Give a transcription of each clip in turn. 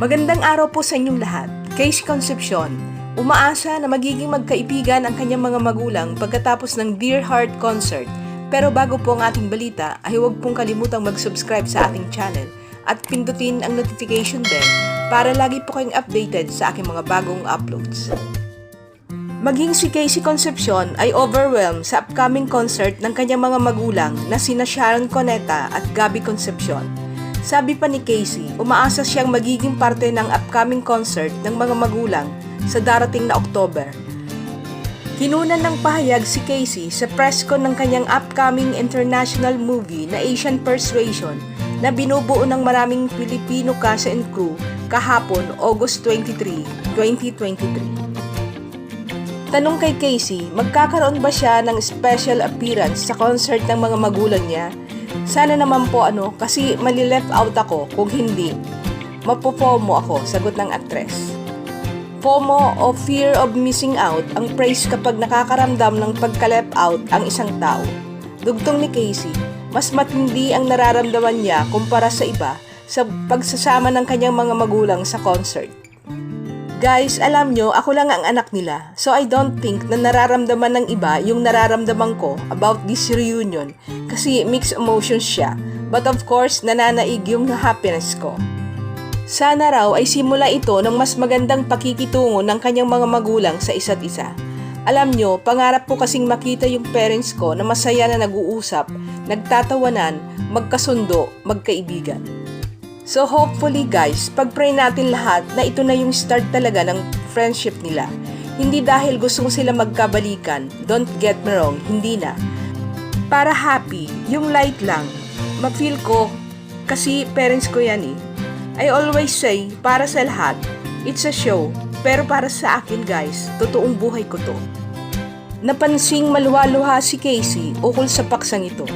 Magandang araw po sa inyong lahat. Case Concepcion, umaasa na magiging magkaibigan ang kanyang mga magulang pagkatapos ng Dear Heart concert. Pero bago po ang ating balita, ay huwag pong kalimutang mag-subscribe sa ating channel at pindutin ang notification bell para lagi po kayong updated sa aking mga bagong uploads. Maging si Casey Concepcion ay overwhelmed sa upcoming concert ng kanyang mga magulang na sina Sharon Coneta at Gabby Concepcion. Sabi pa ni Casey, umaasa siyang magiging parte ng upcoming concert ng mga magulang sa darating na October. Kinunan ng pahayag si Casey sa press con ng kanyang upcoming international movie na Asian Persuasion na binubuo ng maraming Pilipino cast and crew kahapon August 23, 2023. Tanong kay Casey, magkakaroon ba siya ng special appearance sa concert ng mga magulang niya? Sana naman po ano, kasi mali-left out ako kung hindi. Mapopomo ako, sagot ng aktres. FOMO o fear of missing out ang praise kapag nakakaramdam ng pagka-left out ang isang tao. Dugtong ni Casey, mas matindi ang nararamdaman niya kumpara sa iba sa pagsasama ng kanyang mga magulang sa concert. Guys, alam nyo, ako lang ang anak nila. So I don't think na nararamdaman ng iba yung nararamdaman ko about this reunion kasi mixed emotions siya. But of course, nananaig yung happiness ko. Sana raw ay simula ito ng mas magandang pakikitungo ng kanyang mga magulang sa isa't isa. Alam nyo, pangarap ko kasing makita yung parents ko na masaya na nag-uusap, nagtatawanan, magkasundo, magkaibigan. So hopefully guys, pag-pray natin lahat na ito na yung start talaga ng friendship nila. Hindi dahil gusto sila magkabalikan, don't get me wrong, hindi na. Para happy, yung light lang. Ma-feel ko, kasi parents ko yan eh. I always say, para sa lahat, it's a show. Pero para sa akin guys, totoong buhay ko to. Napansing maluha-luha si Casey ukol sa paksang ito.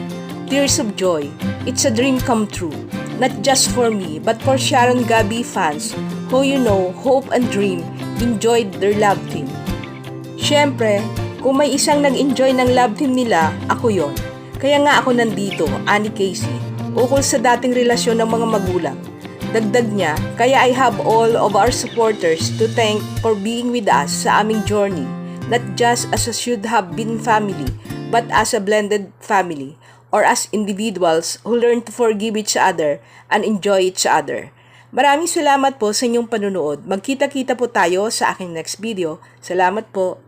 Tears of joy, it's a dream come true. Not just for me, but for Sharon Gabi fans who you know, hope and dream, enjoyed their love team. Siyempre, kung may isang nag-enjoy ng love team nila, ako yon. Kaya nga ako nandito, Ani Casey, ukol sa dating relasyon ng mga magulang. Dagdag niya, kaya I have all of our supporters to thank for being with us sa aming journey, not just as a should have been family, but as a blended family, or as individuals who learn to forgive each other and enjoy each other. Maraming salamat po sa inyong panunood. Magkita-kita po tayo sa aking next video. Salamat po.